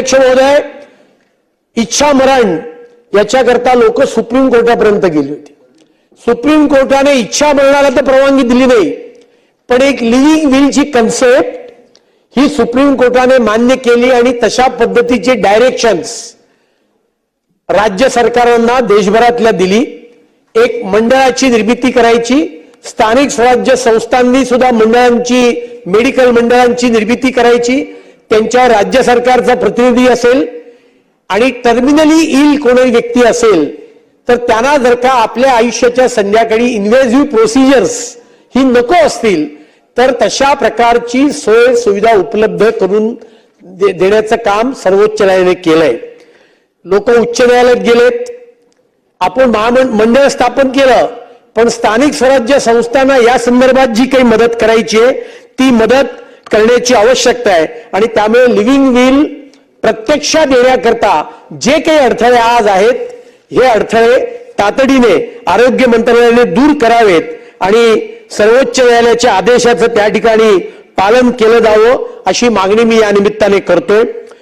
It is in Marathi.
अध्यक्ष महोदय इच्छा मरण याच्याकरता लोक सुप्रीम कोर्टापर्यंत गेली होती. सुप्रीम कोर्टाने इच्छा मरणाला तर परवानगी दिली नाही पण एक लिव्हिंग विलची कन्सेप्ट ही सुप्रीम कोर्टाने मान्य केली आणि तशा पद्धतीचे डायरेक्शन्स राज्य सरकारांना देशभरातल्या दिली. एक मंडळाची निर्मिती करायची स्थानिक स्वराज्य संस्थांनी सुद्धा मंडळांची मेडिकल मंडळांची निर्मिती करायची त्यांच्या राज्य सरकारचा प्रतिनिधी असेल आणि टर्मिनली इल कोणी व्यक्ती असेल तर त्यांना जर का आपल्या आयुष्याच्या संध्याकाळी इन्व्हेझिव्ह प्रोसिजर्स ही नको असतील तर तशा प्रकारची सोय सुविधा उपलब्ध करून दे- देण्याचं काम सर्वोच्च न्यायालयाने केलंय. लोक उच्च न्यायालयात गेलेत. आपण महामंडळ मंडळ स्थापन केलं पण स्थानिक स्वराज्य संस्थांना या संदर्भात जी काही मदत करायची आहे ती मदत करण्याची आवश्यकता आहे. आणि त्यामुळे लिव्हिंग विल प्रत्यक्षात येण्याकरता जे काही अडथळे आज आहेत हे अडथळे तातडीने आरोग्य मंत्रालयाने दूर करावेत आणि सर्वोच्च न्यायालयाच्या आदेशाचं त्या ठिकाणी पालन केलं जावं अशी मागणी मी या निमित्ताने करतोय.